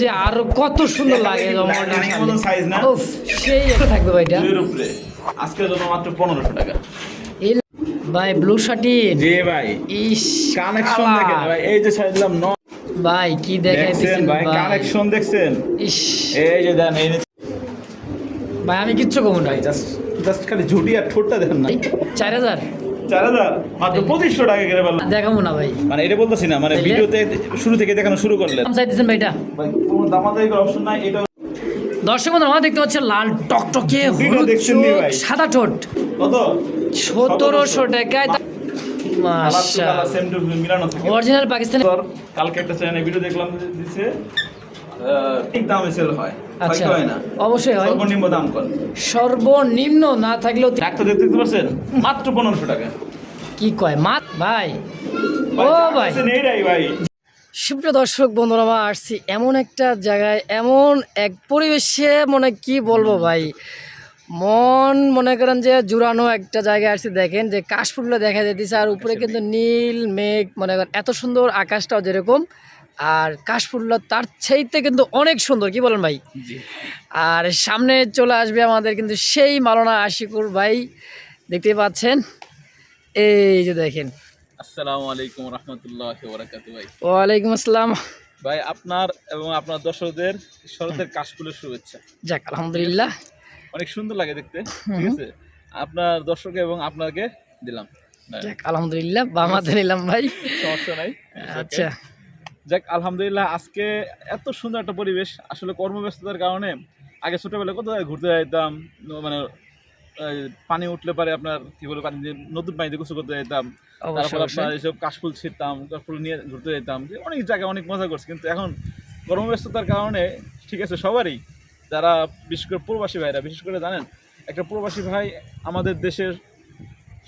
যে আরও কত সুন্দর লাগে সেই একটা থাকবে ভাইটা আজকের জন্য মাত্র পনেরোশো টাকা। ভাই ব্লু শার্টি জি ভাই। ইস কানেকশন। দেখেন ভাই এই যে ছাড়লাম ন ভাই কি দেখছেন দেখাইতেছেন ভাই? কানেকশন দেখছেন? ইস। এই যে দেন এই ভাই আমি কিচ্ছু কমু না। ভাই জাস্ট জাস্ট খালি ঝুটি আর ঠোঁটটা দেখেন না। চার হাজার। চার হাজার মাত্র পঁচিশশো টাকা করে বললাম দেখাবো না ভাই। মানে এটা বলতেছি না মানে ভিডিওতে শুরু থেকে দেখানো শুরু করলেন। দাম চাইতেছেন ভাইটা ভাই কোনো দামাদারি অপশন নাই এটা দর্শক বন্ধু আমরা দেখতে পাচ্ছি লাল টকটকে হলুদ? সাদা ঠোঁট। কত? সতেরোশো টাকায় অরিজিনাল পাকিস্তানি কালকে একটা চ্যানেলে ভিডিও দেখলাম দিছে ঠিক দামে সেল হয়। আচ্ছা অবশ্যই হয়। সর্বনিম্ন দাম কর। সর্বনিম্ন না থাকলেও ডাক্তার দেখতে পাচ্ছেন মাত্র পনেরোশো টাকা। কি কয়? মাত ভাই। ও ভাই। ভাই। সুপ্রিয় দর্শক বন্ধুরা আমরা আসছি এমন একটা জায়গায় এমন এক পরিবেশে মনে কি বলব ভাই? মন মনে করেন যে জুড়ানো একটা জায়গায় আসছি দেখেন যে কাশফুলগুলো দেখা যেতেছে আর উপরে কিন্তু নীল মেঘ মনে করেন এত সুন্দর আকাশটাও যেরকম। আর কাশফুলগুলো তার চাইতে কিন্তু অনেক সুন্দর কি বলেন ভাই? আর সামনে চলে আসবে আমাদের কিন্তু সেই মালনা আশিকুর ভাই দেখতে পাচ্ছেন? এই যে দেখেন। আসসালামু আলাইকুম রহমতুল্লাহ ভাই। ওয়ালাইকুম আসসালাম। ভাই আপনার এবং আপনার দর্শকদের শরতের কাশফুলের শুভেচ্ছা। যাক আলহামদুলিল্লাহ। অনেক সুন্দর লাগে দেখতে ঠিক আছে? আপনার দর্শক এবং আপনাকে দিলাম। যাক আলহামদুলিল্লাহ বামাতে নিলাম ভাই। সমস্যা নাই আচ্ছা। যাক আলহামদুলিল্লাহ আজকে এত সুন্দর একটা পরিবেশ আসলে কর্মব্যস্ততার কারণে আগে ছোটবেলায় কত ঘুরতে যেতাম মানে পানি উঠলে পারে আপনার কি বলে পানি দিয়ে নতুন পানিতে গোসল করতে যেতাম তারপর আপনার এইসব কাশফুল ছিঁড়তাম কাশফুল নিয়ে ঘুরতে যেতাম অনেক জায়গায় অনেক মজা করছি কিন্তু এখন কর্মব্যস্ততার কারণে ঠিক আছে সবারই যারা বিশেষ করে প্রবাসী ভাইরা বিশেষ করে জানেন একটা প্রবাসী ভাই আমাদের দেশের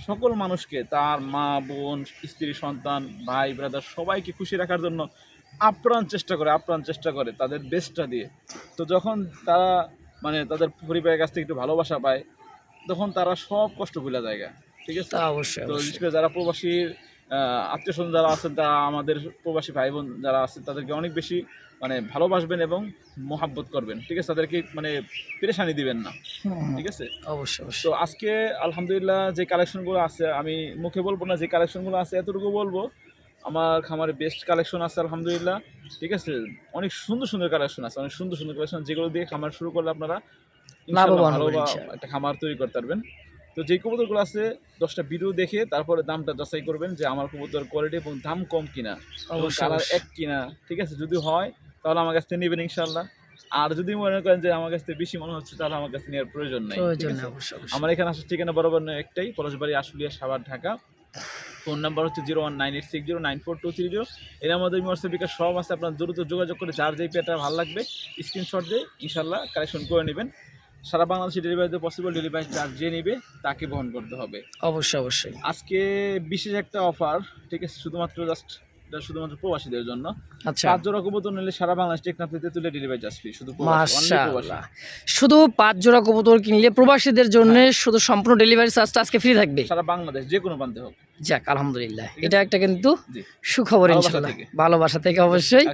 সকল মানুষকে তার মা বোন স্ত্রী সন্তান ভাই ব্রাদার সবাইকে খুশি রাখার জন্য আপ্রাণ চেষ্টা করে আপ্রাণ চেষ্টা করে তাদের বেস্টটা দিয়ে। তো যখন তারা মানে তাদের পরিবারের কাছ থেকে একটু ভালোবাসা পায় তখন তারা সব কষ্ট ভুলে জায়গা ঠিক আছে? অবশ্যই তো বিশেষ করে যারা প্রবাসী আত্মীয় স্বজন যারা আছেন তারা আমাদের প্রবাসী ভাই বোন যারা আছেন তাদেরকে অনেক বেশি মানে ভালোবাসবেন এবং মোহাব্বত করবেন ঠিক আছে? তাদেরকে মানে পেরেশানি দিবেন না ঠিক আছে? অবশ্যই তো আজকে আলহামদুলিল্লাহ যে কালেকশনগুলো আছে আমি মুখে বলব না যে কালেকশনগুলো আছে এতটুকু বলব আমার খামারে বেস্ট কালেকশন আছে আলহামদুলিল্লাহ। ঠিক আছে? অনেক সুন্দর সুন্দর কালেকশন আছে অনেক সুন্দর সুন্দর কালেকশন যেগুলো দিয়ে খামার শুরু করলে আপনারা ভালো বা একটা খামার তৈরি করতে পারবেন। তো যে কবুতরগুলো আছে দশটা ভিডিও দেখে তারপরে দামটা যাচাই করবেন যে আমার কবুতর কোয়ালিটি এবং দাম কম কিনা কালার এক কিনা। ঠিক আছে? যদি হয় তাহলে আমার কাছ থেকে নেবেন ইনশাল্লাহ আর যদি মনে করেন যে আমার কাছ থেকে বেশি মনে হচ্ছে তাহলে আমার কাছে নেওয়ার প্রয়োজন নাই। আমার এখানে আসার ঠিকানা বরাবর নয় একটাই পরশবাড়ি আশুলিয়া সাভার ঢাকা। ফোন নাম্বার হচ্ছে zero one nine eight six zero nine four two three zero. এর মধ্যে হোয়াটসঅ্যাপ বিকাশ সব আছে আপনার দ্রুত যোগাযোগ করে যার যেই পেটা ভালো লাগবে স্ক্রিনশট দিয়ে ইনশাল্লাহ কালেকশন করে নেবেন। সারা বাংলাদেশে ডেলিভারিতে পসিবল ডেলিভারি চার্জ যে নেবে তাকে বহন করতে হবে। অবশ্যই অবশ্যই। আজকে বিশেষ একটা অফার ঠিক আছে শুধুমাত্র জাস্ট এটা শুধুমাত্র প্রবাসীদের জন্য। আচ্ছা। পাঁচ জোড়া কবুতর নিলে সারা বাংলাদেশ টেকনাফিতে তুলে ডেলিভারি চার্জ ফ্রি শুধু শুধু পাঁচ জোড়া কবুতর কিনলে প্রবাসীদের জন্য শুধু সম্পূর্ণ ডেলিভারি চার্জটা আজকে ফ্রি থাকবে। সারা বাংলাদেশ যে কোনো প্রান্তে হোক। যাক আলহামদুলিল্লাহ। এটা একটা কিন্তু সুখবর ইনশাল্লাহ। ভালোবাসা থেকে অবশ্যই।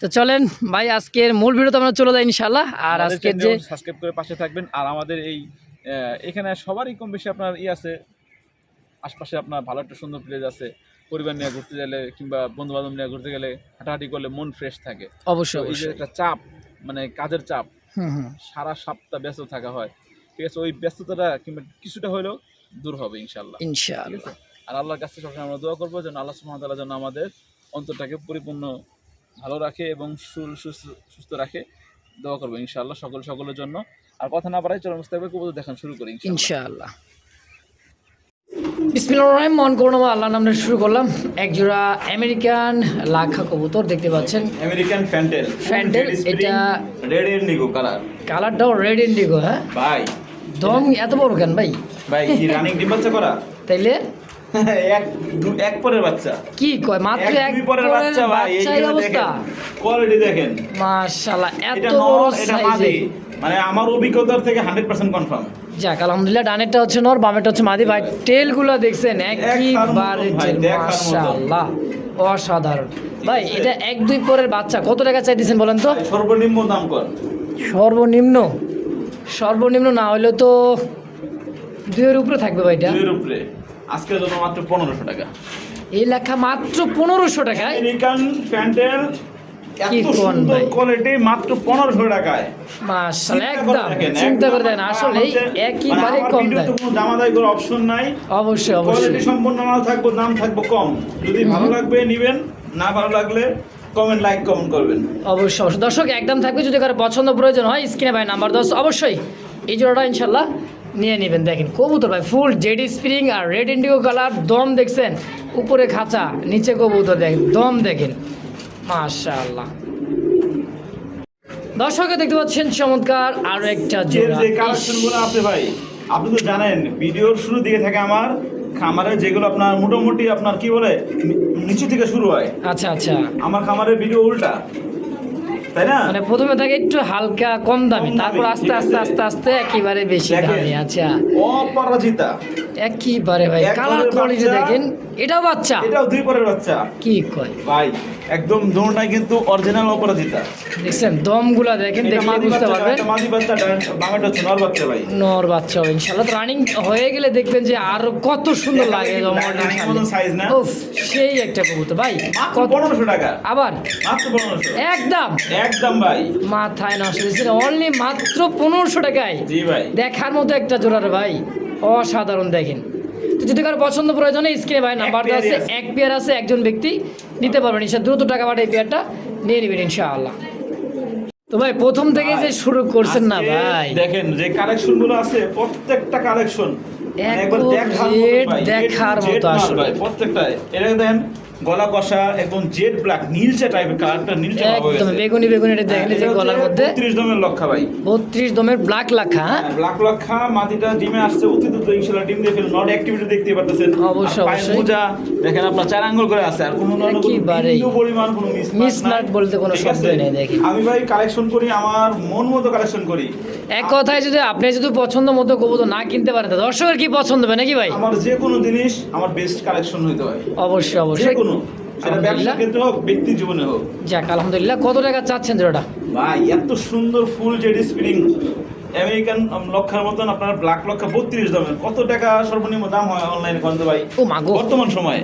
তো চলেন ভাই আজকের মূল ভিডিওতে আমরা চলে যাই ইনশাল্লাহ আর আজকের যে সাবস্ক্রাইব করে পাশে থাকবেন। আর আমাদের এই এখানে সবারই কম বেশি আপনার ই আছে। আশপাশে আপনার ভালো একটা সুন্দর প্লেস আছে। পরিবার নিয়ে ঘুরতে গেলে কিংবা বন্ধু বান্ধব নিয়ে ঘুরতে গেলে হাঁটাহাঁটি করলে মন ফ্রেশ থাকে। অবশ্যই এই যে একটা চাপ মানে কাজের চাপ সারা সপ্তাহ ব্যস্ত থাকা হয়। ঠিক আছে ওই ব্যস্ততাটা কিংবা কিছুটা হলেও দূর হবে ইনশাল্লাহ ঠিক ইনশাআল্লাহ। আর আল্লাহর কাছে সবসময় আমরা দোয়া করব যেন আল্লাহ সুহামতাল্লাহ যেন আমাদের অন্তরটাকে পরিপূর্ণ ভালো রাখে এবং সুস্থ সুস্থ রাখে। দোয়া করব ইনশাআল্লাহ সকল সকলের জন্য। আর কথা না পারাই চলো মুস্তাফে কবুতর দেখান শুরু করি ইনশাআল্লাহ। ইনশাআল্লাহ বিসমিল্লাহ রহমান মন করুন আল্লাহ নামে শুরু করলাম। একজোড়া আমেরিকান লাখা কবুতর দেখতে পাচ্ছেন। American fantail. Fantail, এটা- রেড ইন্ডিগো কালার কালারটাও রেড ইন্ডিগো হ্যাঁ? ভাই। দম এত বড় কেন ভাই? ভাই কি রানিং ডিম বাচ্চা করা? তাইলে? এক এক পরের বাচ্চা। কি কয় মাত্র এক পরের বাচ্চা ভাই এই অবস্থা? কোয়ালিটি দেখেন। মাশাআল্লাহ এত বড় মাদি। মানে আমার অভিজ্ঞতার থেকে হান্ড্রেড পার্সেন্ট কনফার্ম যাক আলহামদুলিল্লাহ ডানেরটা হচ্ছে নর বামেরটা হচ্ছে মাদি। ভাই টেলগুলো দেখছেন মতো। মাশাআল্লাহ অসাধারণ। ভাই এটা এক দুই পরের বাচ্চা কত টাকা চাইতেছেন বলেন তো? সর্বনিম্ন দাম কর। সর্বনিম্ন? সর্বনিম্ন না হলেও তো দুইয়ের উপরে থাকবে ভাই এটা। দুইয়ের উপরে। আজকের জন্য মাত্র পনেরোশো টাকা। এই লেখা মাত্র পনেরোশো টাকায় আমেরিকান প্যান্টের এত সুন্দর কোয়ালিটি মাত্র পনেরোশো টাকায়। মাশাআল্লাহ চিন্তা করে একদম চিন্তা করে দেখেন আসলে একইবারে কম ভিডিওতে দেয় কোনো দামাদাই করার অপশন নাই। অবশ্যই কোয়ালিটি সম্পূর্ণ মাল থাকব দাম থাকব কম। যদি ভালো লাগবে নিবেন না ভালো লাগলে কমেন্ট লাইক কমেন্ট করবেন। অবশ্যই অবশ্যই। দর্শক একদম থাকবে যদি কারও পছন্দ প্রয়োজন হয় স্ক্রিনে ভাই নাম্বার দশ অবশ্যই এই জোড়াটা ইনশাল্লাহ নিয়ে নেবেন। দেখেন কবুতর ভাই ফুল জেডি স্প্রিং আর রেড ইন্ডিগো কালার দম দেখছেন উপরে খাঁচা নিচে কবুতর দেখেন দম দেখেন। মাশাআল্লাহ। দর্শকে দেখতে পাচ্ছেন চমৎকার আরও একটা জোড়া যে কালেকশনগুলো আছে ভাই আপনি তো জানেন ভিডিওর শুরু দিকে থাকে আমার খামারের যেগুলো আপনার মোটামুটি আপনার কি বলে নিচু থেকে শুরু হয়। আচ্ছা আচ্ছা। আমার খামারের ভিডিও উল্টা তাই না? মানে প্রথমে থাকে একটু হালকা কম দামি তারপর আস্তে আস্তে আস্তে আস্তে একেবারে বেশি। দামি আচ্ছা। অপরাজিতা। একেবারে ভাই কালার কোয়ালিটি দেখেন। এটাও বাচ্চা? এটাও দুই পরের বাচ্চা। কি কয়? ভাই একদম দোনোটাই কিন্তু অরিজিনাল অপরাজিতা। দেখছেন দমগুলা দেখেন দেখলে বুঝতে পারবেন। মাদি বাচ্চা বামেরটা হচ্ছে নর বাচ্চা ভাই। নর বাচ্চা হবে তো রানিং হয়ে গেলে দেখবেন যে আরও কত সুন্দর লাগে। মতন size না? উফ, সেই একটা কবুতর ভাই। কত পনেরোশো টাকা। আবার? মাত্র পনেরোশো। একদম। একদম ভাই। মাথায় নষ্ট দিচ্ছেন অনলি মাত্র পনেরোশো টাকায়। জি ভাই। দেখার মতো একটা জোড়ার ভাই। অসাধারণ দেখেন। তো যদি কারও পছন্দ প্রয়োজনে স্ক্রিনে ভাই নাম্বারটা আছে। এক পেয়ার আছে একজন ব্যক্তি নিতে পারবেন। ইনশা দ্রুত টাকা পাঠিয়ে এই পেয়ারটা নিয়ে নেবেন ইনশাআল্লাহ। তো ভাই প্রথম থেকে যে শুরু করছেন না ভাই? দেখেন যে কালেকশনগুলো আছে প্রত্যেকটা কালেকশন। একবার Accurate দেখার দেখার মতো আসলে। ভাই, প্রত্যেকটা এটা দেখেন গলা কষা একদম জেড ব্ল্যাক নীলচে টাইপের কালারটা নীলচে একদম বেগুনি বেগুনি এটা দেখেন যে গলার মধ্যে। 32 দমের লক্ষা ভাই। বত্রিশ দমের ব্ল্যাক লাখা হ্যাঁ? ব্ল্যাক লক্ষা মাটিটা ডিমে আসছে অতি দ্রুত ইনশাআল্লাহ ডিম দিয়ে ফেল নট অ্যাক্টিভিটি দেখতে পারতেছেন। অবশ্যই, অবশ্যই। মোজা দেখেন আপনার চার আঙ্গুল করে আছে আর কোনো না কোনো বিন্দু পরিমাণ কোনো মিসমার্ক Mismark বলতে কোনো আছে? নেই, দেখেন। আমি ভাই কালেকশন করি আমার মন মতো কালেকশন করি। এক কথায় যদি আপনি যদি পছন্দ মতো কবুতর না কিনতে পারেন দর্শকের কি পছন্দ হবে নাকি ভাই? আমার যে কোনো জিনিস আমার বেস্ট কালেকশন হইতে হয়। অবশ্যই অবশ্যই। কোনো সেটা ব্যবসা ক্ষেত্রে হোক ব্যক্তি জীবনে হোক। যাক আলহামদুলিল্লাহ। কত টাকা চাচ্ছেন জোড়াটা? ভাই এত সুন্দর ফুল জেডি স্প্রিং। আমেরিকান লক্ষার মতন আপনার ব্ল্যাক লক্ষা বত্রিশ দামের। কত টাকা সর্বনিম্ন দাম হয় অনলাইনে ভাই? ও মাগো বর্তমান সময়ে।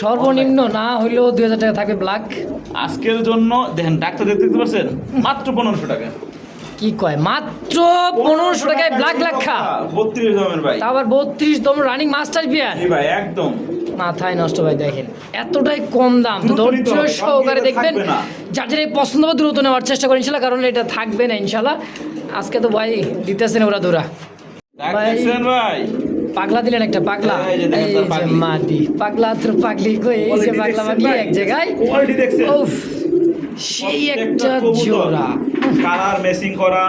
সর্বনিম্ন না হইলেও দুই হাজার টাকা থাকবে ব্ল্যাক আজকের জন্য দেখেন ডাক্তার দেখতে দেখতে পাচ্ছেন? মাত্র পনেরোশো টাকা। কি কয়? মাত্র পনেরোশো টাকায় ব্ল্যাক লাখা বত্রিশ দামের ভাই। আবার বত্রিশ দম রানিং মাস্টার বিয়ার ভাই একদম। মাথায় নষ্ট ভাই দেখেন। এতটাই কম দাম। ধৈর্য সহকারে দেখবেন না। যার যেটা পছন্দ হবে দ্রুত নেওয়ার চেষ্টা করেন ইনশাল্লাহ কারণ এটা থাকবে না ইনশাল্লাহ। আজকে তো ভাই দিতেছেন ওরা দূরা। ভাই। পাগলা দিলেন একটা পাগলা। এই যে দেখেন এই তার যে পাগলি। মাদি পাগলা তোর পাগলি কই? এই যে পাগলা পাগলি এক জায়গায়। কোয়ালিটি সেই একটা জোড়া। কালার মেসিং করা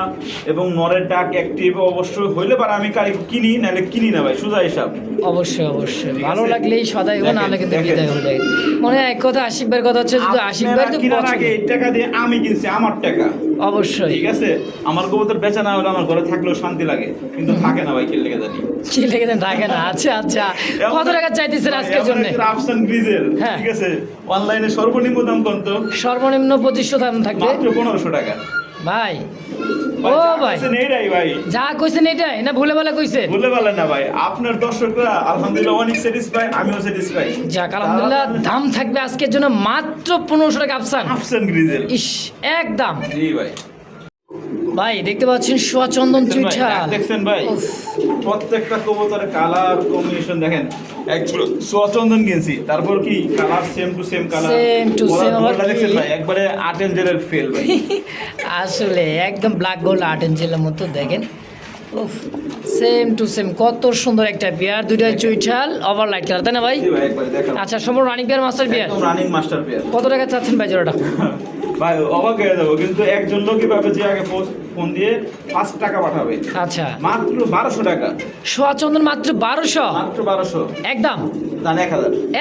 এবং নরের ডাক অ্যাক্টিভ অবশ্যই হইলে পারে। আমি কারি কিনি নাহলে কিনি না ভাই সোজা হিসাব। অবশ্যই অবশ্যই। ভালো আছে? লাগলেই সদাই হবে নাহলে কিন্তু বিদায় হবে। দেখেন। মনে হয় এক কথা আশিক ভাইয়ের কথা হচ্ছে যদি আশিক ভাই তো কিনার আগে এই টাকা দিয়ে আমি কিনছি আমার টাকা। অবশ্যই। ঠিক আছে? আমার কবুতর বেচা না হলে আমার ঘরে থাকলেও শান্তি লাগে কিন্তু থাকে না ভাই কি লেগে জানি কি লেগে দেন থাকে না। আচ্ছা আচ্ছা। কত টাকা চাইতেছেন আজকের জন্য? অপশন গ্রিজেল হ্যাঁ। ঠিক আছে? অনলাইনে সর্বনিম্ন দাম কত? সর্বনিম্ন পঁচিশশো দাম থাকবে। মাত্র পনেরোশো টাকা। ভাই। ও যা ভাই। এইটাই ভাই। যা কইছেন এটাই না ভুলে বলে কইছেন? বলে পারলেন না ভাই আপনার দর্শকরা আলহামদুলিল্লাহ অনেক স্যাটিসফাই আমিও স্যাটিসফাই যাক আলহামদুলিল্লাহ দাম থাকবে আজকের জন্য মাত্র পনেরোশো টাকা আফসান আফসান গ্রিজেল ইস একদম। জি ভাই। ভাই দেখতে পাচ্ছেন সোয়াচন্দন দেখছেন ভাই? দেখছেন ভাই। প্রত্যেকটা কবুতরের কালার কম্বিনেশন দেখেন। একগুলো সোচন্দন কিনছি তারপর কি colour same to same colour to same আবার দেখছেন ভাই একবারে আট এঞ্জেলের ফেল ভাই। আসলে একদম ব্ল্যাক গোল্ড আর্ট এঞ্জেলের মতো দেখেন। উফ সেম টু সেম কত সুন্দর একটা বিয়ার দুইটা চুইঠাল ওভার লাইট কালার তাই না ভাই? আচ্ছা সম্পূর্ণ রানিং বিয়ার মাস্টার বিয়ার রানিং মাস্টার পেয়ার কত টাকা চাচ্ছেন ভাই জোড়াটা? ভাই অবাক হয়ে যাব কিন্তু একজন লোকই পাবে যে আগে ফোন দিয়ে পাঁচ টাকা পাঠাবে। আচ্ছা। মাত্র বারোশো টাকা। সোয়াচন্দন মাত্র বারোশো? মাত্র বারোশো। একদম।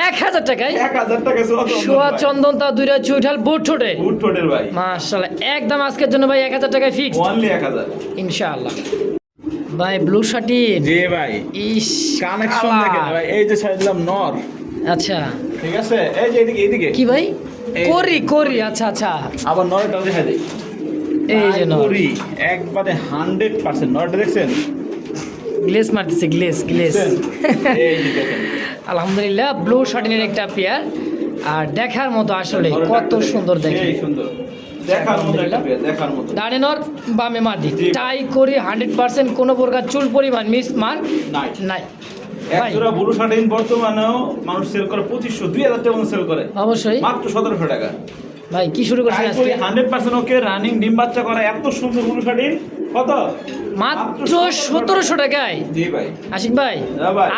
এক হাজার। টাকায়? এক হাজার সোয়া চন্দন তা দুইটা চুইঠাল বুট ঠোঁটে। বুট ঠোঁটের ভাই। মাশাল্লাহ একদম আজকের জন্য ভাই এক হাজার টাকায় ফিক্স অনলি এক হাজার। ইনশাআল্লাহ। ভাই ব্লু শার্টি জি ভাই। ইস কানেকশন দেখেন ভাই এই যে নর। আচ্ছা। ঠিক আছে? এই যে এদিকে এদিকে। কি ভাই? করি করি আচ্ছা আচ্ছা। আবার নয়টা দেখা। দেয় এই যে করি একবারে হান্ড্রেড পার্সেন্ট নয়টা দেখছেন? গ্লেস মারতেছে গ্লেস গ্লেস। আলহামদুলিল্লাহ ব্লু শার্টিনের একটা পেয়ার আর দেখার মতো আসলে কত সুন্দর দেখে সুন্দর। ডানে নর বামে মাদি। টাই করি হান্ড্রেড পার্সেন্ট কোনো প্রকার চুল পরিমাণ মিস মার নাই। নাই। এক জোড়া ব্লু শার্টিন বর্তমানেও মানুষ সেল করে পঁচিশশো দুই হাজার টাকা সেল করে। অবশ্যই। মাত্র সতেরোশো টাকা। ভাই কি শুরু করছেন আজকে? হান্ড্রেড পার্সেন্ট ওকে রানিং ডিম বাচ্চা করা এত সুন্দর ব্লু শার্টিন কত? মাত্র সতেরোশো টাকায়? জি ভাই। আশিক ভাই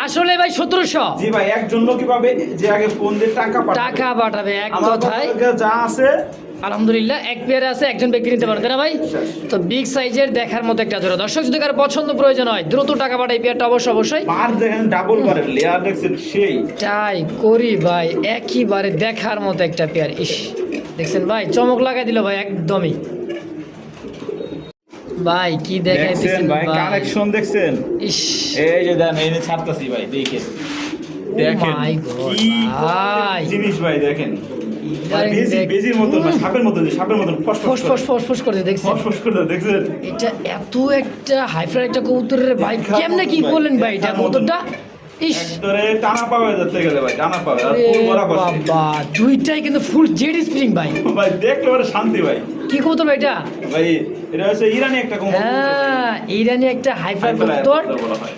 আসলে ভাই সতেরোশো। জি ভাই একজন লোকই পাবে যে আগে ফোন দিয়ে টাকা পাঠাবে। টাকা পাঠাবে এক কথায়। যা আছে আলহামদুলিল্লাহ এক পেয়ারে আছে একজন ব্যক্তি নিতে পারেন তাই না ভাই তো বিগ সাইজের দেখার মতো একটা জোড়া। দর্শক যদি কারও পছন্দ প্রয়োজন হয় দ্রুত টাকা পাঠায় এই পেয়ারটা অবশ্যই অবশ্যই। পার দেখেন ডাবল বারের লেয়ার দেখছেন সেই। চাই করি ভাই একইবারে দেখার মতো একটা পেয়ার ইস দেখছেন ভাই চমক লাগাই দিল ভাই একদমই। ভাই কি দেখাই দেখছেন ভাই কালেকশন দেখছেন। ইস। এই যে দেন এই ছাড়তাছি ভাই দেখেন। দেখেন কি ভাই। জিনিস ভাই দেখেন। বেজির মতন না সাপের মতন সাপের মতন ফস ফস ফস ফস ফস করে দেখছেন ফস ফস করে দেখছেন এটা এত একটা হাইফ্রাই একটা কবুতরের ভাই কেমনে কি করলেন ভাই এটা কবুতরটা? ইস। একদরে টানা পাওয়া যেতে গেলে ভাই টানা পাবে আর আরে ফুল ভরা বসে বাবা দুইটাই কিন্তু ফুল জেড স্প্রিং ভাই ভাই দেখলে পরে শান্তি ভাই। কি কবুতর ভাই এটা? ভাই এটা হচ্ছে ইরানি একটা হ্যাঁ ইরানি একটা হাইফাই কবুতর।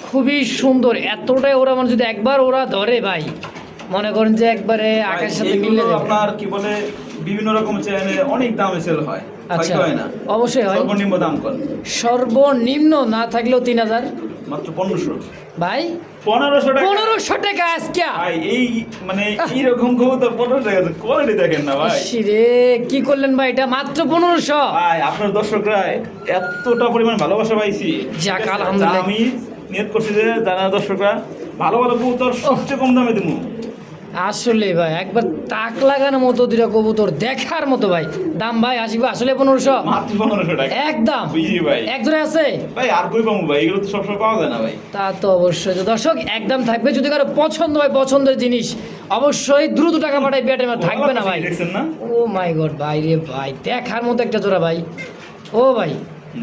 খুবই সুন্দর। এতটাই ওরা মানে যদি একবার ওরা ধরে ভাই। মনে করেন যে একবারে আকাশের সাথে মিলে যাবে। আপনার কি বলে বিভিন্ন রকম চ্যানেলে অনেক দামে সেল হয়। আচ্ছা হয় না? অবশ্যই হয়। সর্বনিম্ন দাম কর সর্বনিম্ন না থাকলেও তিন হাজার। মাত্র পনেরোশো। ভাই পনেরোশো টাকা। পনেরোশো টাকা আজকে। ভাই এই মানে এইরকম কবুতর পনেরোশো টাকা কোয়ালিটি দেখেন না ভাই। রে কি করলেন ভাই? এটা মাত্র পনেরোশো। ভাই আপনার দর্শকরা এতটা পরিমাণ ভালোবাসা পাইছি। যাক? আলহামদুলিল্লাহ। আমি নিয়ত করছি যে যারা দর্শকরা ভালো ভালো কবুতর সবচেয়ে কম দামে দেবো আসলে ভাই একবার তাক লাগানোর মতো দুটা কবুতর দেখার মতো ভাই। দাম ভাই আসিবে? আসলে পনেরোশো? একদম। ভাই। একজনে আছে? ভাই আর কই পাবো ভাই? এগুলো তো সবসময় পাওয়া যায় না ভাই। তা তো অবশ্যই। দর্শক একদম থাকবে। যদি কারও পছন্দ হয় পছন্দের জিনিস অবশ্যই দ্রুত টাকা পাঠাই পেটে থাকবে না ভাই। ও মাই গড ভাই রে ভাই দেখার মতো একটা জোড়া ভাই। ও ভাই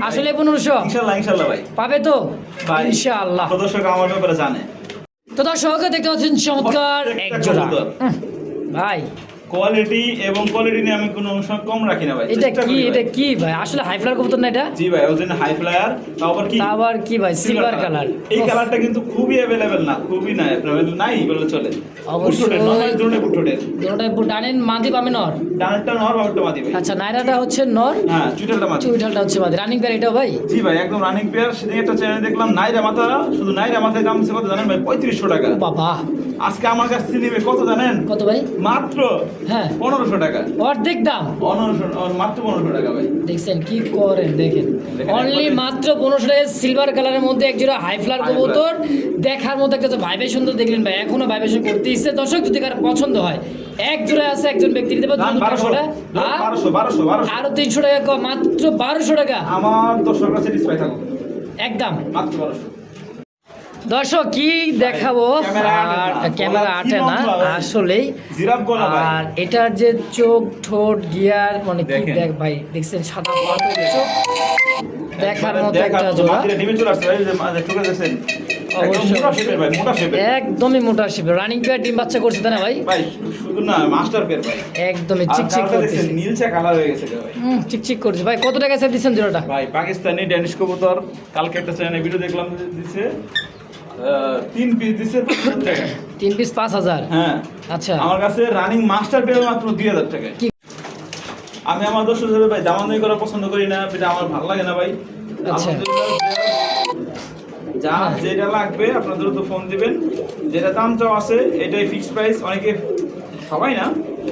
আসলে পনেরোশো? ইনশাল্লাহ ইনশাল্লাহ ভাই। পাবে তো? ভাই ইনশাআল্লাহ দর্শক আমার ব্যাপারে জানে। তো দর্শক দেখতে পাচ্ছেন চমৎকার এক জোড়া। ভাই। কোয়ালিটি এবং কোয়ালিটি নিয়ে আমি কোনো অনুষ্ঠান কম রাখি না ভাই এটা কি এটা কি ভাই? আসলে হাই ফ্লার কবুতর না এটা? জি ভাই ওই জন্য হাই ফ্লায়ার তারপর কি? আবার কি ভাই? সিলভার কালার এই কালারটা কিন্তু খুবই অ্যাভেলেবেল না খুবই না available নাই বলে চলে। অবশ্যই। ধরনের বুটঠোঁটের। দুটোটাই ডানেন মাদি পাবে নর? ডানেরটা নর বামেরটা মাদি ভাই। আচ্ছা নাইরাটা হচ্ছে নর? হ্যাঁ চুইটালটা মাদি। চুইঠালটা হচ্ছে মাদি। রানিং প্যার এটাও ভাই? জি ভাই একদম রানিং পেয়ার সেদিন একটা চ্যানেল দেখলাম নাইরা মাথা। শুধু নাইরা মাথায় দাম কত জানেন ভাই? পঁয়ত্রিশশো টাকা। ও বাবা। আজকে আমার কাছ থেকে নেবে কত জানেন? কত ভাই? মাত্র হ্যাঁ। পনেরোশো টাকা। অর্ধেক দাম। পনেরোশো মাত্র পনেরোশো টাকা ভাই। দেখছেন কি করেন দেখেন। অনলি মাত্র পনেরোশো টাকা সিলভার কালারের মধ্যে এক জোড়া হাই ফ্লার কবুতর। দেখার মতো একটা ভাইব্রেশন তো দেখলেন ভাই এখনও ভাইব্রেশন করতে ইচ্ছে। দর্শক যদি কার পছন্দ হয় এক জোড়া আছে একজন ব্যক্তি নিতে পারে বারোশো টাকা আর তিনশো টাকা মাত্র বারোশো টাকা। আমার দর্শকরা স্যাটিসফাই একদম। মাত্র বারোশো। দর্শক কি দেখাবো? ক্যামেরা আটে আর না। ক্যামেরা আটে না আসলেই। ভাই। আর এটার যে চোখ ঠোঁট গিয়ার মানে কি দেখ ভাই দেখছেন সাদা পাথর চোখ? দেখার মতো একটা জোড়া। একদমই মোটা শিবে রানিং পেয়ার ডিম বাচ্চা করছে তাই না ভাই? শুধু না। একদমই চিকচিক দেখছেন, নীলচে কালার হয়ে গেছে ভাই। হুম চিকচিক করছে ভাই কত টাকা স্যার দিচ্ছেন জোড়াটা? ভাই, পাকিস্তানি ড্যানিশ কবুতর, কালকে একটা চ্যানেলে ভিডিও দেখলাম দিছে, তিন পিস টাকা। তিন পিস পাঁচ হাজার? হ্যাঁ। আচ্ছা। আমার কাছে রানিং মাস্টার পেয়ার মাত্র দুই হাজার টাকা। আমি আমার দর্শক হিসেবে ভাই দামাদামি করা পছন্দ করি না এটা আমার ভালো লাগে না ভাই। আচ্ছা। যা হ্যাঁ। যেটা লাগবে আপনার দ্রুত ফোন দিবেন। যেটা দাম চাও আছে এটাই ফিক্স প্রাইস অনেকে সবাই না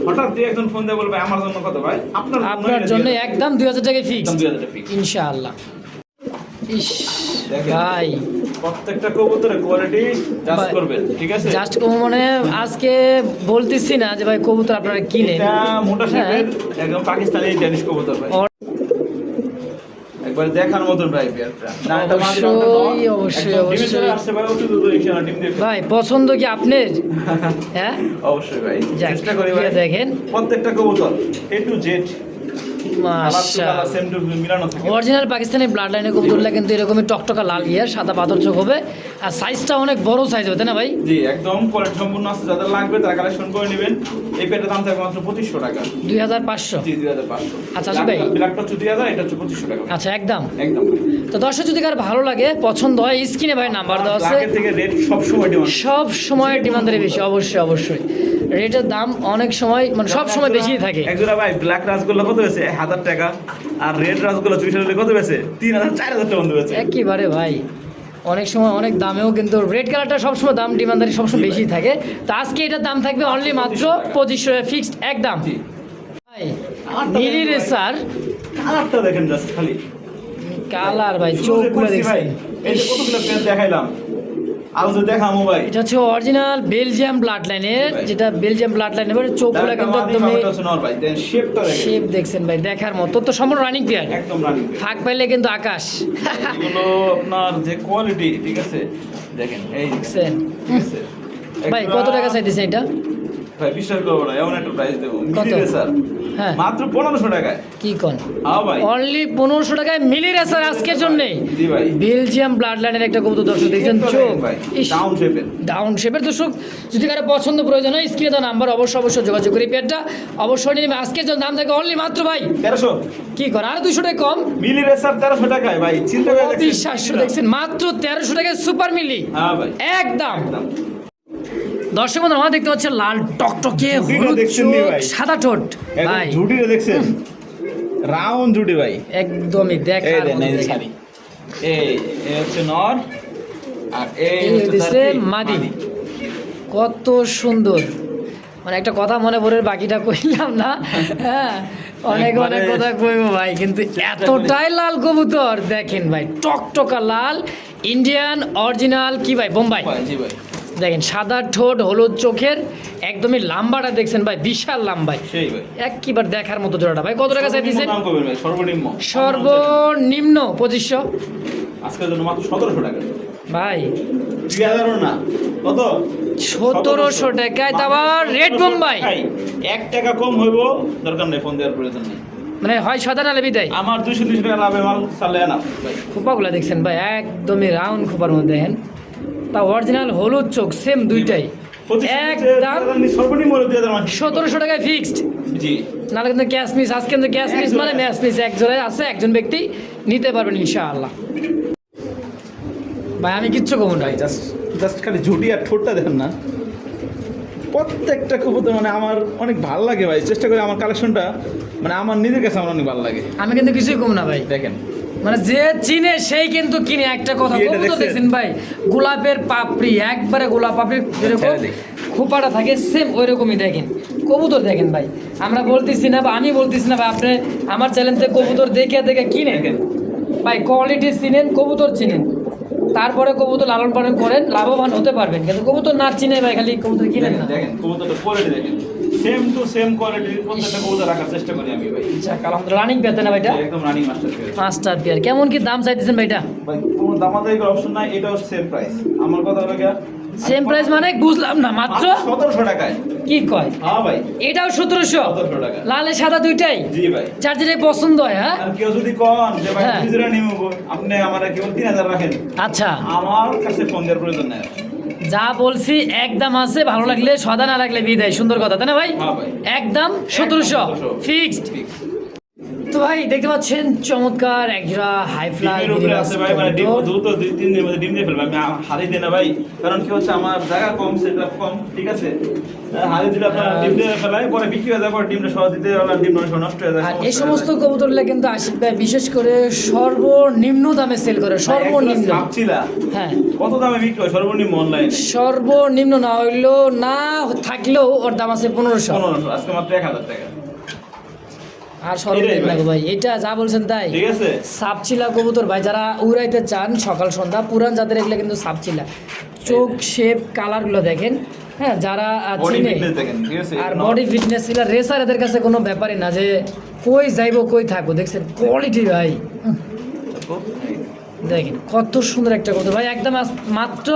হঠাৎ দিয়ে একজন ফোন দিয়ে বলবে আমার জন্য কত ভাই? আপনার জন্য আপনার জন্য একদম দুই হাজার টাকায় ফিক্স ইনশাআল্লাহ। ইস। ভাই। প্রত্যেকটা কবুতরের কোয়ালিটি ভাই, করবেন ঠিক আছে? জাস্ট মানে আজকে বলতেছি না যে ভাই কবুতর আপনারা কিনেন। এটা মোটা হ্যাঁ। শেপের একদম পাকিস্তানি ড্যানিশ কবুতর ভাই। একবার দেখার মতন ভাই অবশ্যই, অবশ্যই, অবশ্যই। ভাই পছন্দ কি আপনার? হ্যাঁ? অবশ্যই ভাই চেষ্টা করি ভাই। দেখেন। প্রত্যেকটা কবুতর A to Z original Pakistani blood লাইনের কবুতরগুলো কিন্তু এরকমই টকটকা লাল ইয়ার সাদা পাথর চোখ হবে। আর সাইজটা অনেক বড় সাইজ হবে তাই না ভাই? জি একদম কোয়ালিটি সম্পূর্ণ আছে যাদের লাগবে তারা কালেকশন করে নেবেন। এই পেটের দাম থাকবে মাত্র পঁচিশশো টাকা। দুই হাজার পাঁচশো? জি দুই হাজার পাঁচশো। আচ্ছা, আচ্ছা ভাই। ব্ল্যাকটা হচ্ছে দুই হাজার এটা হচ্ছে পঁচিশশো টাকা আচ্ছা একদম। একদম তো দর্শক যদি কার ভালো লাগে পছন্দ হয় স্ক্রিনে ভাই নাম্বার দেওয়া আছে। থেকে রেট সবসময় ডিমান্ড সব সময় ডিমান্ডের বেশি অবশ্যই অবশ্যই। রেটের দাম অনেক সময় মানে সব সময় বেশি থাকে। একজোড়া ভাই ব্ল্যাক রাসগোল্লা কত হয়েছে হাজার টাকা। আর রেড রাসগোল্লা চুইশ কত হয়েছে তিন হাজার চার হাজার টাকা বন্ধু হয়েছে একেবারে ভাই। অনেক সময় অনেক দামেও কিন্তু রেড কালারটা সবসময় দাম ডিমান্ডারি সবসময় বেশি থাকে। তো আজকে এটার দাম থাকবে অনলি মাত্র পঁচিশশো ফিক্সড এক দাম নীলি রেসার কালারটা দেখেন জাস্ট খালি। কালার ভাই চোখগুলো দেখছেন। কতগুলো দেখাইলাম। এটা হচ্ছে অরিজিনাল বেলজিয়াম ব্লাড লাইনের যেটা বেলজিয়াম ব্লাড লাইনের চোখগুলো কিন্তু দেন শেপটা দেখেন। শেপ দেখছেন ভাই দেখার মতো। তো সম্পূর্ণ রানিং প্লেয়ার একদম রানিং ফাঁক পাইলে কিন্তু আকাশ। এগুলো আপনার যে কোয়ালিটি ঠিক আছে? দেখেন এই দেখছেন? ভাই কত টাকা চাইতেছে এটা? ভাই বিশ্বাস করব না এমন একটা প্রাইস দেবো। মিলি স্যার। হ্যাঁ। মাত্র পনেরোশো টাকায়। কি কোন? হ্যাঁ ভাই। অনলি পনেরোশো টাকায় মিলি রেসার আজকের জন্য। জি ভাই। বেলজিয়াম ব্লাড লাইনের একটা কবুতর দর্শক দেখছেন চোখ। ডাউন শেপের ডাউন শেপের দর্শক যদি কারও পছন্দ প্রয়োজন হয় স্ক্রিনে দেওয়া নাম্বার অবশ্যই অবশ্যই যোগাযোগ করি পেয়ারটা অবশ্যই নিয়ে আজকের জন্য দাম থাকে অনলি মাত্র ভাই। তেরোশো। কি করে আর দুশো টাকা কম? মিলি রেসার তেরোশো টাকায় ভাই। চিন্তা করে দেখছেন? মাত্র তেরোশো টাকায় সুপার মিলি। হ্যাঁ ভাই। একদম। দর্শক বন্ধু আমরা দেখতে পাচ্ছি লাল টকটকে? সাদা ঠোঁট। ভাই। ঝুটিটা দেখছেন? রাউন্ড ঝুটি ভাই। একদমই দেন এই হচ্ছে নর আর এই হচ্ছে? মাদি। কত সুন্দর। মানে একটা কথা মনে পড়ে বাকিটা কইলাম না। হ্যাঁ অনেক অনেক কথা কইব ভাই কিন্তু এতটাই লাল কবুতর। দেখেন ভাই টকটকা লাল ইন্ডিয়ান অরিজিনাল কি ভাই? বোম্বাই জি ভাই। দেখেন সাদা ঠোঁট হলুদ চোখের একদমই লাম্বাটা দেখছেন ভাই বিশাল লাম্বাই। একবার দেখার মতো জোড়াটা। ভাই কত টাকা চাই দিচ্ছেন? সর্বনিম্ন সর্বনিম্ন। পঁচিশশো। আজকের জন্য মাত্র সতেরোশো টাকা। ভাই। দুই হাজারও না কত? সতেরোশো টাকায় রেড বোম্বাই এক টাকা কম হইব দরকার নেই ফোন দেওয়ার প্রয়োজন নেই। মানে হয় সাদা নালে বিদায় আমার দুইশো দুইশো টাকা লাভে মাল চালে না খোপাগুলো দেখছেন ভাই একদমই রাউন্ড খোপার মধ্যে দেখেন। তা অরিজিনাল হলুদ চোখ সেম দুইটাই। একদম সতেরোশো টাকায় ফিক্সড নাহলে কিন্তু ক্যাশ মিস আজকে কিন্তু ক্যাশ মিস মানে ম্যাচ মিস এক আছে একজন ব্যক্তি নিতে পারবেন ইনশাআল্লাহ। ভাই আমি কিচ্ছু কমু না। ভাই জাস্ট জাস্ট খালি ঝুটি আর ঠোঁটটা দেখেন না। প্রত্যেকটা কবুতর মানে আমার অনেক ভালো লাগে ভাই। চেষ্টা করি আমার কালেকশনটা মানে আমার নিজের কাছে আমার অনেক ভালো লাগে। আমি কিন্তু কিছুই কমু না ভাই। দেখেন। মানে যে চিনে সেই কিন্তু কিনে একটা কথা এটা দেখছেন? ভাই গোলাপের পাপড়ি একবারে গোলাপ পাপড়ি যেরকম ছেড়ে খোপাটা থাকে সেম ওই রকমই দেখেন। কবুতর দেখেন ভাই আমরা বলতেছি না বা আমি বলতেছি না বা আপনি আমার চ্যানেল থেকে কবুতর দেখে দেখে দেখেন। ভাই কোয়ালিটি চিনেন কবুতর চিনেন। তারপরে কবুতর লালন পালন করেন লাভবান হতে পারবেন। কিন্তু কবুতর না চিনে ভাই খালি কবুতর কিনেন না। দেখেন কবুতরটা কোয়ালিটি দেখেন। সেম টু সেম কোয়ালিটির প্রত্যেকটা কবুতর রাখার চেষ্টা করি আমি ভাই। যাক আলহামদুলিল্লাহ রানিং পেতে না ভাইটা? একদম রানিং মাস্টার মাস্টার পিয়ার কেমন কি দাম চাইতেছেন ভাইটা? ভাই কোনো দামাদারি করার অপশন নাই এটাও সেম প্রাইস আমার কথা হলো গিয়া সেম প্রাইস মানে বুঝলাম না মাত্র? সতেরোশো টাকায়। কি কয়? হ্যাঁ ভাই। এটাও সতেরোশো? সতেরোশো টাকা। লালে সাদা দুইটাই? জি ভাই। যার যেটাই পছন্দ হয় হ্যাঁ? আর কেউ যদি কন যে ভাই হ্যাঁ। নিমু আপনি আমার কেবল তিন হাজার রাখেন। আচ্ছা। আমার কাছে ফোন দেওয়ার প্রয়োজন নেই। যা বলছি একদম আছে ভালো লাগলে সদা না লাগলে বিদায়। সুন্দর কথা তাই না ভাই? হ্যাঁ একদম সতেরোশো। 1700 ফিক্সড। তো ভাই দেখতে পাচ্ছেন চমৎকার হাই ফ্লাই আছে ভাই মানে ডিম দুই তিন দিনের মধ্যে ডিম দিয়ে ফেলবে আমি দিই না ভাই কারণ কি হচ্ছে আমার জায়গা কম সেটা কম ঠিক আছে? হারি দিলে আপনার ডিম দিয়ে ফেলাই পরে বিক্রি হয়ে যায় পরে ডিমটা সহ দিতে গেলে ডিম নষ্ট হয়ে যায় আর এই সমস্ত কবুতরগুলো কিন্তু আশিক ভাই বিশেষ করে সর্বনিম্ন দামে সেল করে সর্বনিম্ন। ভাবছিলা। হ্যাঁ। কত দামে বিক্রি হয়? সর্বনিম্ন অনলাইন সর্বনিম্ন না হইলেও না থাকলেও ওর দাম আছে পনেরোশো। পনেরোশো আজকে মাত্র এক হাজার টাকা। আর সর্বনিম্ন এটাই ভাই। এটা যা বলছেন তাই। ঠিক আছে। সাপচিলা কবুতর ভাই যারা উড়াইতে চান সকাল সন্ধ্যা পুরান যাদের এগুলো কিন্তু সাপচিলা। চোখ শেপ কালারগুলো দেখেন হ্যাঁ যারা চিনে। আর বডি ফিটনেস ছিল রেসার এদের কাছে কোনো ব্যাপারই না যে কই যাইবো কই থাকব দেখছেন কোয়ালিটি ভাই। দেখেন কত সুন্দর একটা কবুতর ভাই একদম মাত্র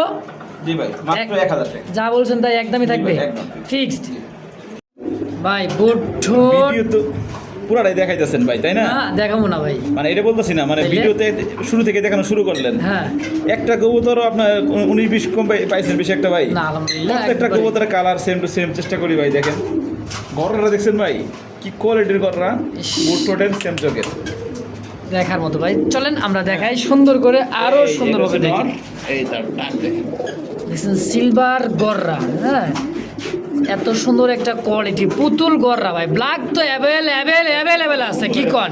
যা বলছেন তাই একদমই থাকবে। ফিক্সড ভাই বুট পুরাটাই দেখাইতেছেন ভাই তাই না? দেখাবো না ভাই। মানে এটা বলতেছি না মানে ভিডিওতে শুরু থেকে দেখানো শুরু করলেন। হ্যাঁ। একটা কবুতর আপনার উনিশ বিশ কম পাই- পাইছেন বেশি একটা ভাই। প্রত্যেকটা একবারে। কবুতরের কালার সেম টু সেম চেষ্টা করি ভাই দেখেন। গররা দেখছেন ভাই কি কোয়ালিটির গররা ইস। সেম চোখের দেখার মতো ভাই। চলেন আমরা দেখাই সুন্দর করে আরও সুন্দরভাবে দেখি। এই তার দেখেন। সিলভার গররা হ্যাঁ? এত সুন্দর একটা কোয়ালিটি পুতুল গররা ভাই। ব্ল্যাক তো অ্যাভেল অ্যাভেল অ্যাভেলেবেল আছে কি কন?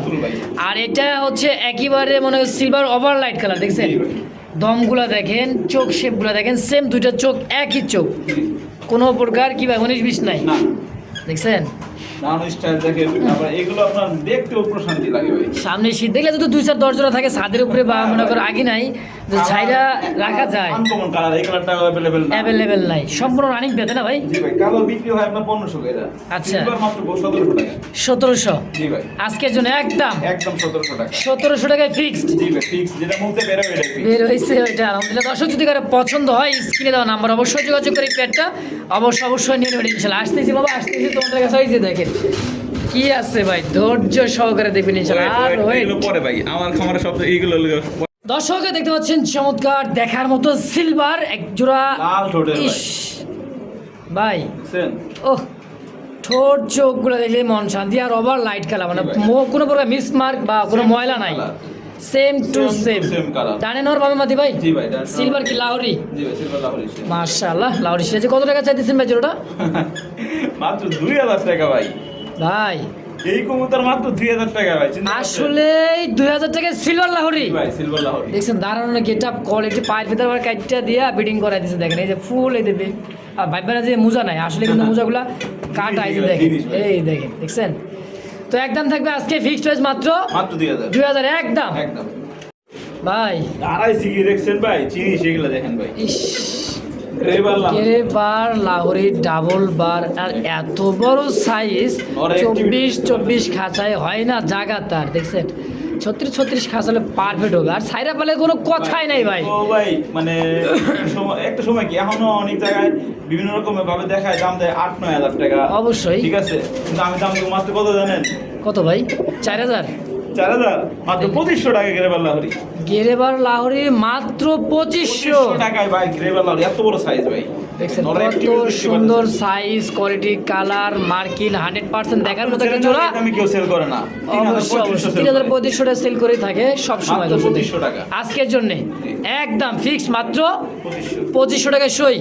আর এটা হচ্ছে একেবারে মনে হয় সিলভার ওভার লাইট কালার দেখছেন দমগুলা দেখেন চোখ শেপগুলা দেখেন সেম দুইটা চোখ একই চোখ। কোনো প্রকার কি ভাই উনিশ বিশ নাই? দেখছেন? সামনে শীত দেখলে যদি দুই চার দশ জোড়া থাকে ছাদের উপরে বা মনে করো আগে নাই যে ছাইরা রাখা যায়। আনকমন কালার এই কালারটা অ্যাভেলেবেল না। অ্যাভেলেবেল নাই। সম্পূর্ণ রানিং পেতে না ভাই? জি ভাই কালো বিক্রি হয় আপনার পনেরোশো টাকা আচ্ছা। সিলভার মাত্র সতেরোশো টাকা। সতেরোশো? জি ভাই। আজকের জন্য একদম? একদম সতেরোশো টাকা। সতেরোশো টাকায় ফিক্সড জি ভাই ফিক্স যেটা এটা fix। বের ওইটা। আলহামদুলিল্লাহ দর্শক যদি কারও পছন্দ হয় স্ক্রিনে দেওয়া নাম্বার অবশ্যই যোগাযোগ করে পেটটা অবশ্যই অবশ্যই নিয়ে নেবেন ইনশাল্লাহ। আসতেছি বাবা আসতেছি তোমাদের কাছে। ওই যে দেখেন কি আছে ভাই? ধৈর্য সহকারে দেখবেন ইনশাল্লাহ। Wait, আর ওয়েট পরে ভাই আমার খামারে সব এইগুলো দর্শকে দেখতে পাচ্ছেন চমৎকার দেখার মতো সিলভার এক জোড়া লাল ঠোঁটের ভাই। ইস ভাই? ওহ ঠোঁট চোখগুলো দেখলে মন শান্তি আর ওভার লাইট কালার মানে কোনো প্রকার মিস মার্ক বা কোনো ময়লা নাই। Same to same. ডানে নর বামে মাতি ভাই? জি ভাই, সিলভার কি লাহরি জি ভাই সিলভার লাহোরি। মাশাআল্লাহ লাহরি সিরাজে কত টাকা চাইতেছেন ভাই জোড়াটা? মাত্র দুই হাজার টাকা ভাই। ভাই এই কবুতর মাত্র দুই হাজার টাকা ভাই আসলে দুই হাজার টাকা সিলভার লাহরি ভাই সিলভার লাহোরি দেখছেন দাঁড়ানো গেট আপ কোয়ালিটি পায়ের ভিতরে আবার কাইটটা দিয়া বিডিং করাই দিচ্ছে দেখেন এই যে ফুল এই দেবে আর ভাইবেন যে মোজা নাই আসলে কিন্তু মোজাগুলা কাটা এই যে দেখেন। এই দেখেন দেখছেন? তো একদম থাকবে আজকে ফিক্সড প্রাইস মাত্র মাত্র দুই হাজার। দুই হাজার একদম। একদম। ভাই। আড়াই সিগি দেখছেন ভাই? চিনি সেগুলো দেখেন ভাই। ইস। বার লাহোরি। ডাবল বার আর এত বড় সাইজ চব্বিশ চব্বিশ খাঁচায় হয় না জায়গা তার দেখছেন? ছত্রিশ ছত্রিশ খাঁচালে পারফেক্ট হবে। আর সাইরা পালে কোনো কথাই নাই ভাই। ও ভাই মানে একটা সময়- কি এখনও অনেক জায়গায় বিভিন্ন রকমের ভাবে দেখায় দাম দেয় আট নয় হাজার টাকা। অবশ্যই। ঠিক আছে? কিন্তু আমি দাম দেবো মাত্র কত জানেন? কত ভাই? চার হাজার? চার হাজার মাত্র পঁচিশশো টাকা গ্রেবার লাহরি। গেরেবার লাহোরি মাত্র পঁচিশশো। টাকায় ভাই গ্রেবার লাহরি এত বড় সাইজ ভাই। সুন্দর সাইজ কোয়ালিটি কালার মার্কিন হান্ড্রেড পার্সেন্ট দেখার মতো একটা জোড়া আমি কেউ সেল করে না। অবশ্যই অবশ্যই। তিন হাজার পঁয়ত্রিশশো টাকা সেল করেই থাকে সব সময় মাত্র দর্শক 2500 টাকা। আজকের জন্য একদম ফিক্সড মাত্র পঁচিশশো। পঁচিশশো টাকায় সই।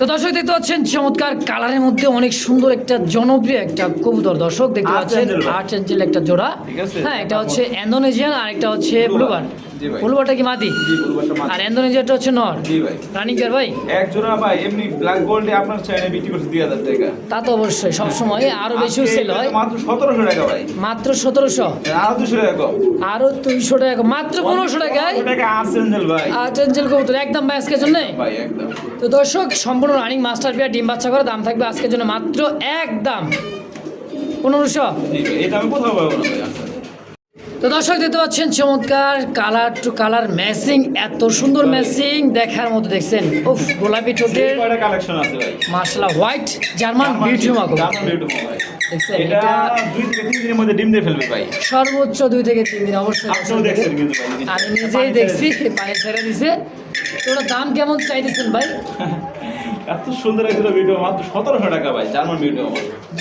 তো দর্শক দেখতে পাচ্ছেন চমৎকার কালারের মধ্যে অনেক সুন্দর একটা জনপ্রিয় একটা কবুতর। দর্শক দেখতে পাচ্ছেন আর্ট এঞ্জেল একটা জোড়া। হ্যাঁ এটা হচ্ছে ইন্দোনেশিয়ান আর একটা হচ্ছে ব্লুবার জি কি মাদি? আর ইন্দোনেশিয়াটা হচ্ছে নর। রানিং ভাই? এক জোড়া ভাই এমনি ব্ল্যাক গোল্ডে আপনার চাইনে বিক্রি করছে দুই হাজার টাকা। তা তো অবশ্যই সবসময় আরও বেশিও সেল হয়। মাত্র সতেরোশো টাকা ভাই। মাত্র সতেরোশো? আরও দুশো টাকা আরও দুইশো টাকা মাত্র পনেরোশো টাকায়? পনেরোশো টাকা আর্সেঞ্জেল ভাই। আর্ট এঞ্জেল কবুতর একদম ভাই আজকের জন্য? তো দর্শক সম্পূর্ণ রানিং মাস্টার পেয়ার ডিম বাচ্চা করে দাম থাকবে আজকের জন্য মাত্র পনেরোশো। ভাই এটা আমি কোথাও পাবো না ভাই আচ্ছা। তো দর্শক দেখতে পাচ্ছেন চমৎকার কালার টু কালার ম্যাচিং এত সুন্দর ম্যাচিং দেখার মতো দেখছেন। উফ গোলাপি ঠোঁটের কয়টা কালেকশন আছে ভাই। হোয়াইট জার্মান বিউটি দেখছেন এটা দুই থেকে তিন দিনের মধ্যে ডিম দিয়ে ফেলবে ভাই। সর্বোচ্চ দুই থেকে তিন দিন অবশ্যই আপনিও দেখছেন কিন্তু আমি নিজেই দেখছি পানি ছেড়ে দিছে। তো দাম কেমন চাইতেছেন ভাই? এত সুন্দর একটা ভিডিও মাত্র সতেরোশো টাকা ভাই জার্মান ভিডিও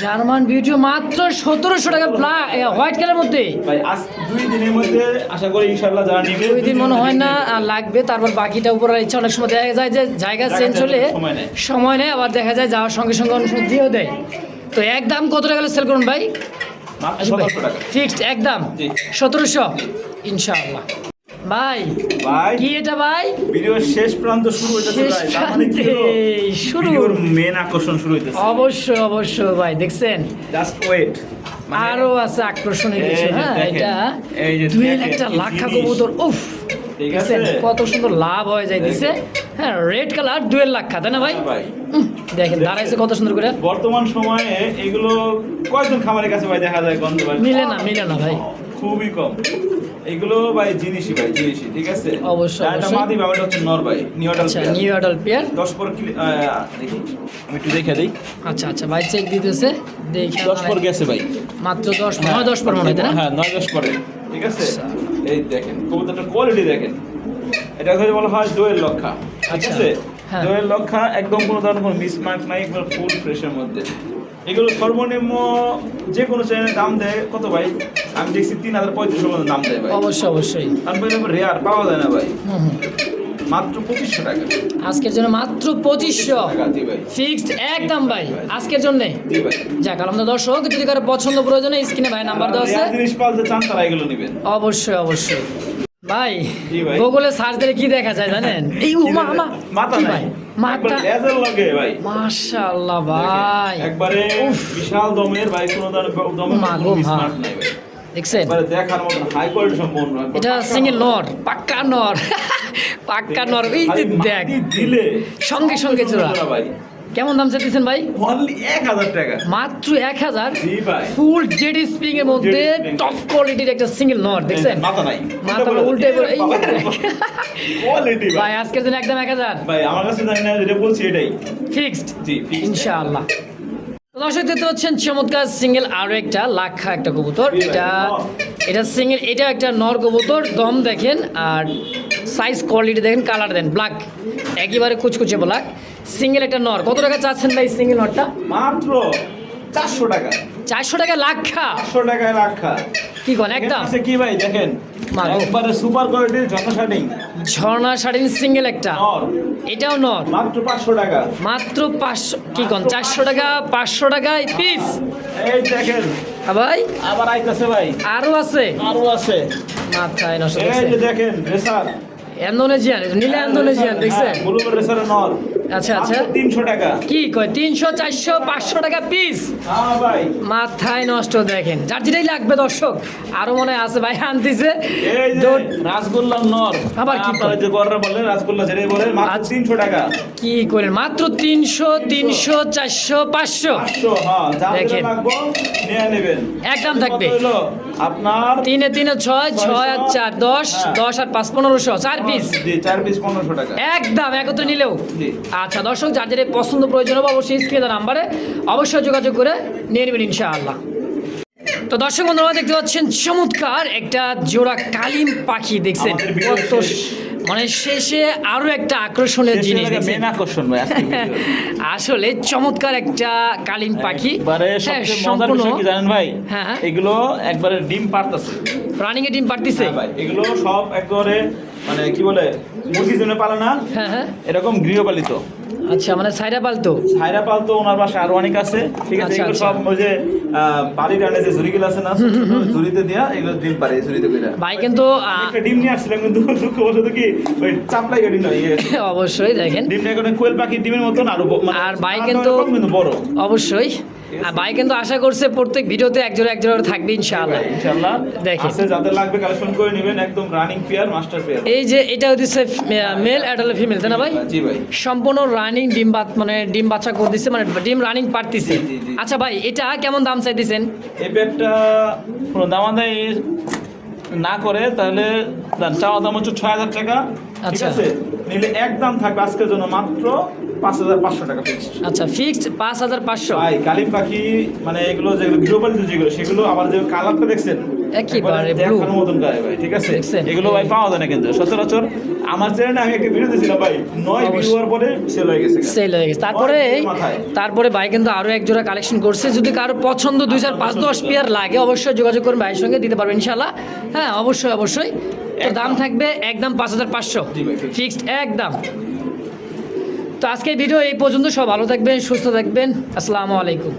জার্মান বিউটি মাত্র সতেরোশো টাকা হোয়াইট কালার মধ্যে। ভাই আজ দুই দিনের মধ্যে আশা করি ইনশাল্লাহ যারা নিবে দুই দিন মনে হয় না লাগবে তারপর বাকিটা উপর ইচ্ছা অনেক সময় দেখা যায় যে জায়গা চেঞ্জ হলে সময় নেয়। আবার দেখা যায় যাওয়ার সঙ্গে সঙ্গে অনেক সময় দিয়েও দেয়। তো একদম কত টাকা সেল করুন ভাই? ফিক্সড একদম সতেরোশো? ইনশাআল্লাহ। ভাই ভাই কি এটা ভাই? ভিডিওর শেষ প্রান্ত শুরু হইতেছে ভাই তার মানে কি শুরু। ভিডিওর মেন আকর্ষণ শুরু হইতেছে। অবশ্যই অবশ্যই ভাই দেখছেন? জাস্ট ওয়েট আরও আছে আকর্ষণীয় কিছু মানে হ্যাঁ এটা এই যে দুই একটা লাখা। কবুতর উফ ঠিক আছে? কত সুন্দর লাভ হয়ে যাইতেছে। হ্যাঁ রেড কালার ডুয়েল লাখা তাই না ভাই? ভাই। দেখেন দাঁড়াইছে কত সুন্দর করে। বর্তমান সময়ে এগুলো কয়েকজন খামারের কাছে ভাই দেখা যায় গন্ধ মিলে না মিলে না ভাই। খুবই কম। এগুলো ভাই জিনিসই ভাই জিনিসই ঠিক আছে? অবশ্যই, এটা। মাদি বাবাটা হচ্ছে নর ভাই নিউডাল আচ্ছা নিউ অ্যাডাল পেয়ার দশ পর কিলো দেখি। আমি একটু দেখে দিই। আচ্ছা আচ্ছা ভাই চেক দিতেছে। দেখে দশ পর গেছে ভাই। মাত্র দশ নয় দশ পর মনে হয় না? হ্যাঁ নয় দশ পরে। ঠিক আছে? আচ্ছা। এই দেখেন কবুতরটার কোয়ালিটি দেখেন। এটা হচ্ছে বলা হয় দোয়েল লক্ষা ঠিক আচ্ছা, আছে? হ্যাঁ। দোয়েল লক্ষা একদম কোনো ধরনের কোনো মিসমার্ক নাই একবার ফুল ফ্রেশের মধ্যে। এগুলো সর্বনিম্ন যে কোনো চ্যানেলে দাম দেয় কত ভাই? আমি দেখছি তিন হাজার পঁয়ত্রিশশো মতো দাম দেয় ভাই। অবশ্যই অবশ্যই। তারপরে রেয়ার পাওয়া যায় না ভাই। মাত্র পঁচিশশো টাকা। আজকের জন্য মাত্র পঁচিশশো। ফিক্সড একদম ভাই আজকের জন্য। যাক আমাদের দর্শক যদি কারও পছন্দ প্রয়োজনে স্ক্রিনে ভাই নাম্বার দেওয়া আছে। রেয়ার জিনিস পালতে চান তারা এগুলো নেবেন। অবশ্যই অবশ্যই। ভাই গুগলে সার্চ দিলে কি দেখা যায় জানেন? এই মাথা নাই। ভাই? মাথা লেজার লাগে ভাই। মাশাআল্লাহ ভাই। একবারে বিশাল দমের ভাই কোনো দমের মা কোনো গো মা। মিসমার্ক নাই ভাই। দেখছেন? দেখার মতন হাই কোয়ালিটি সম্পন্ন এটা সিঙ্গেল নর। পাক্কা নর। পাক্কা নর এই দেখ। দিলে সঙ্গে সঙ্গে চোরা ভাই। কেমন দাম চাইতেছেন ভাই? অনলি এক হাজার টাকা। মাত্র এক হাজার ফুল জেডি স্প্রিং এর মধ্যে টপ কোয়ালিটির একটা সিঙ্গেল নট দেখছেন? মাথা নাই। মাথা উল্টে এই কোয়ালিটি ভাই। আজকের জন্য একদম এক হাজার। ভাই আমার কাছে জানি না যেটা বলছি এটাই। ফিক্সড জি ইনশাআল্লাহ। দর্শক দেখতে হচ্ছেন চমৎকার সিঙ্গেল আরও একটা লাখা একটা কবুতর। এটা এটা সিঙ্গেল এটা একটা নর কবুতর দম দেখেন আর সাইজ কোয়ালিটি দেখেন কালার দেন ব্ল্যাক একেবারে কুচকুচে ব্ল্যাক সিঙ্গেল একটা নর। কত টাকা চাচ্ছেন ভাই সিঙ্গেল নরটা? মাত্র চারশো টাকা। চারশো টাকা লাখা? চারশো টাকায় রাখা কি কোন একদম? কি ভাই দেখেন? একবারে সুপার কোয়ালিটির শার্টিং ঝর্ণা শাড়ির সিঙ্গেল একটা। এটাও নর। মাত্র পাঁচশো টাকা। মাত্র পাঁচশো কি কন? চারশো টাকা পাঁচশো টাকায় পিস এই দেখেন। ভাই? আবার আইতাছে ভাই। আরও আছে? আরও আছে। মাথায় নষ্ট এই যে দেখেন রেসার। ইন্দোনেশিয়ান নীলা ইন্দোনেশিয়ান দেখছেন? ব্লু রেসারের নর। আচ্ছা আচ্ছা। তিনশো টাকা। কি কয়? তিনশো চারশো পাঁচশো টাকা পিস হ্যাঁ ভাই। মাথায় নষ্ট দেখেন। যার যেটাই লাগবে দর্শক আরও মনে হয় আছে ভাই আনতেছে। এই যে নর। আবার কি আপনারা যে গররা বলেন রাসগোল্লা যেটাই বলেন মাত্র আচ্ছা। তিনশো টাকা। কি করেন? মাত্র তিনশো তিনশো চারশো পাঁচশো। পাঁচশো হ্যাঁ যা দেখেন। নিয়ে নেবেন। একদম থাকবে। আপনার তিনে তিনে ছয় ছয় আর চার দশ। হ্যাঁ। দশ আর পাঁচ পনেরোশো চার পিস জি চার পিস পনেরোশো টাকা। একদম একত্রে নিলেও। আচ্ছা দর্শক যার যেটা পছন্দ প্রয়োজন হবে অবশ্যই স্ক্রিনে নাম্বারে অবশ্যই যোগাযোগ করে নিয়ে নেবেন ইনশাআল্লাহ। তো দর্শক বন্ধুরা দেখতে পাচ্ছেন চমৎকার একটা জোড়া কালিম পাখি দেখছেন? কত মানে শেষে আরও একটা আকর্ষণের জিনিস দেখছেন? আকর্ষণ। আসলে চমৎকার একটা কালিম পাখি। হ্যাঁ, সম্পূর্ণ জানেন ভাই? হ্যাঁ, হ্যাঁ। এগুলো একবারে ডিম পারতেছে রানিং এ ডিম পারতিছে হ্যাঁ এগুলো সব একবারে মানে কি বলে মুরগির জন্য পালে না হ্যাঁ হ্যাঁ। এরকম গৃহপালিত। আচ্ছা মানে সাইরা পালতো ছাইরা পালতো ওনার বাসায় আরও অনেক আছে। ঠিক আছে আচ্ছা, এগুলো আচ্ছা। সব ওই যে বাড়ির টানে যে ঝুড়িগুলো আছে না ঝুড়িতে দেয়া এগুলো ডিম পারে ঝুড়িতে কইরা। ভাই কিন্তু একটা ডিম নিয়ে আসছিলাম কিন্তু দুঃখ বসত কি ওই চাপলাই ডিম নয় ইয়ে, অবশ্যই দেখেন। ডিমটা কোয়েল পাখির ডিমের মতন আরও মানে আর ভাই কিন্তু- বড়। অবশ্যই। ভাই কিন্তু আশা করছে প্রত্যেক ভিডিওতে একজোড়া করে থাকবে ইনশাআল্লাহ। ইনশাআল্লাহ। দেখেন। আছে যাদের লাগবে কালেকশন করে নেবেন একদম রানিং পেয়ার মাস্টার পেয়ার এই যে এটা হচ্ছে মেল অ্যাডাল্ট ফিমেল তাই না ভাই? জি ভাই। সম্পূর্ণ রানিং ডিম বাত মানে ডিম বাচ্চা করে দিচ্ছে মানে ডিম রানিং পারতিছে। আচ্ছা ভাই এটা কেমন দাম চাইতেছেন? এই পেয়ারটা কোনো দামাদাই না করে তাহলে দাম চাওয়া দাম হচ্ছে ছয় হাজার টাকা। ঠিক আচ্ছা। আছে? নিলে একদম থাকবে আজকের জন্য মাত্র পাঁচ হাজার পাঁচশো টাকা ফিক্সড আচ্ছা ফিক্সড পাঁচ হাজার পাঁচশো। ভাই কালিম পাখি মানে এগুলো যেগুলো গৃহপালিত যেগুলো সেগুলো আবার যে কালারটা দেখছেন? একেবারে। দেখার মতন ভাই ঠিক আছে? এগুলো ভাই পাওয়া যায় না কিন্তু সচরাচর। আমার চ্যানেলে আমি একটা ভিডিও দিয়েছিলাম ভাই নয় অবশ্যই। ভিউ হওয়ার পরে সেল হয়ে গেছে সেল হয়ে গেছে। তারপরে তারপরে ভাই কিন্তু আরও এক জোড়া কালেকশন করছে। যদি কারও পছন্দ দুই চার পাঁচ দশ পেয়ার লাগে অবশ্যই যোগাযোগ করুন ভাইয়ের সঙ্গে দিতে পারবেন ইনশাল্লাহ হ্যাঁ অবশ্যই অবশ্যই। তো দাম থাকবে একদম পাঁচ হাজার পাঁচশো। ফিক্সড একদম। তো আজকের ভিডিও এই পর্যন্ত। সব ভালো থাকবেন, সুস্থ থাকবেন। আসসালামু আলাইকুম।